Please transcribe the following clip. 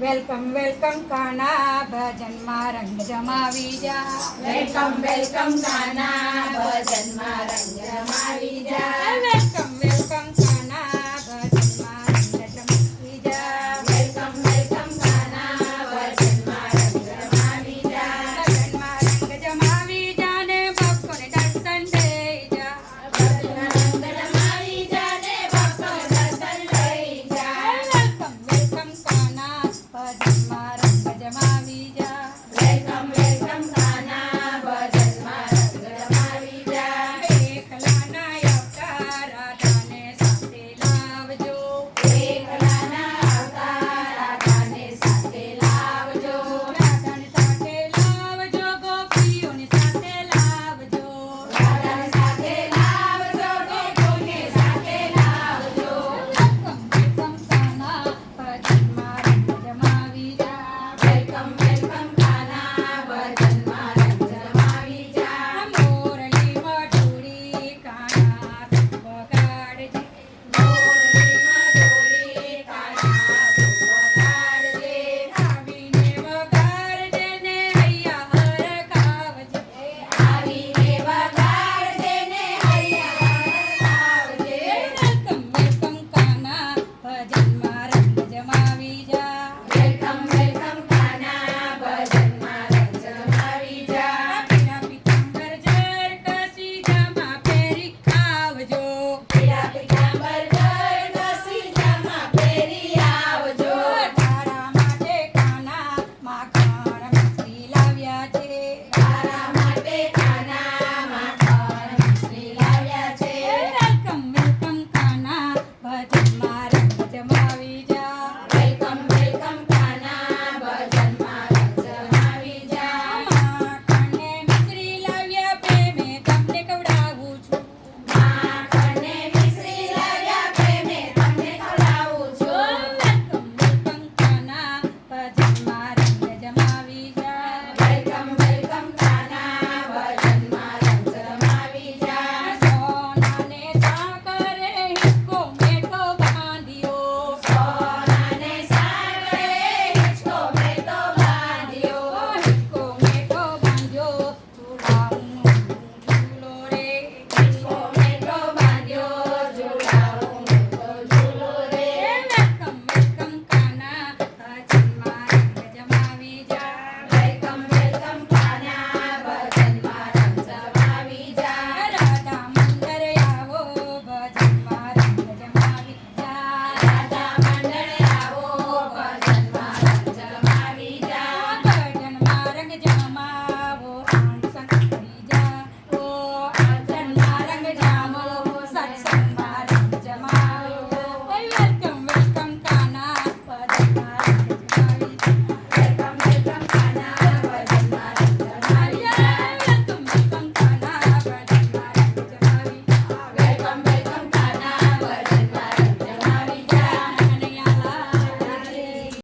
Welcome welcome કાના ભજનમાં રંગ જમાવી જા. વેલકમ વેલકમ કાના ભજનમાં રંગ જમાવી જા. Maravilla.